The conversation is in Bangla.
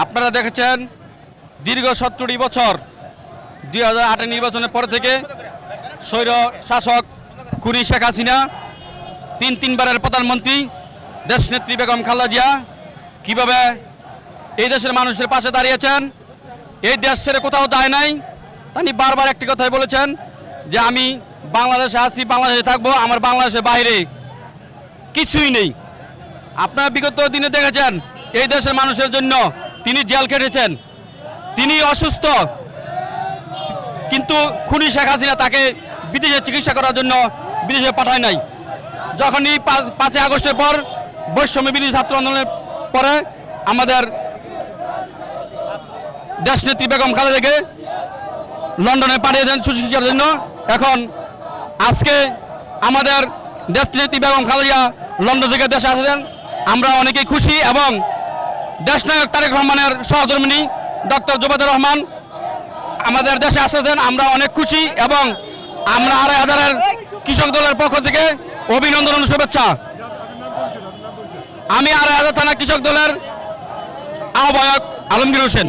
আপনারা দেখেছেন দীর্ঘ সত্তরটি বছর দুই হাজার নির্বাচনের পর থেকে স্বৈর শাসক খুনি শেখ হাসিনা, তিন তিনবারের প্রধানমন্ত্রী, দেশনেত্রী বেগম খালেদা জিয়া কীভাবে এই দেশের মানুষের পাশে দাঁড়িয়েছেন, এই দেশ ছেড়ে কোথাও যায় নাই তিনি বারবার একটি কথাই বলেছেন যে আমি বাংলাদেশে আছি, বাংলাদেশে থাকব, আমার বাংলাদেশের বাইরে কিছুই নেই। আপনারা বিগত দিনে দেখেছেন এই দেশের মানুষের জন্য তিনি জেল কেটেছেন তিনি অসুস্থ। কিন্তু খুনি শেখ হাসিনা তাকে বিদেশে চিকিৎসা করার জন্য বিদেশে পাঠায় নাই। যখনই পাঁচ- পাঁচই আগস্টের পর বৈষম্য বিরোধী ছাত্র আন্দোলনের পরে আমাদের দেশনেত্রী বেগম খালেদাকে লন্ডনে পাঠিয়ে দেন সুচিকিৎসার জন্য। এখন আজকে আমাদের দেশনেত্রী বেগম খালেদা লন্ডন থেকে দেশে আসেন। আমরা অনেকেই খুশি এবং দেশনায়ক তারেক রহমানের সহধর্মিনী ডক্টর জোবাদুর রহমান, আমাদের দেশে আসতেছেন, আমরা অনেক খুশি এবং আমরা আড়াই হাজারের কৃষক দলের পক্ষ থেকে অভিনন্দন ও শুভেচ্ছা। আমি আড়াই হাজার থানা কৃষক দলের আহ্বায়ক আলমগীর হোসেন।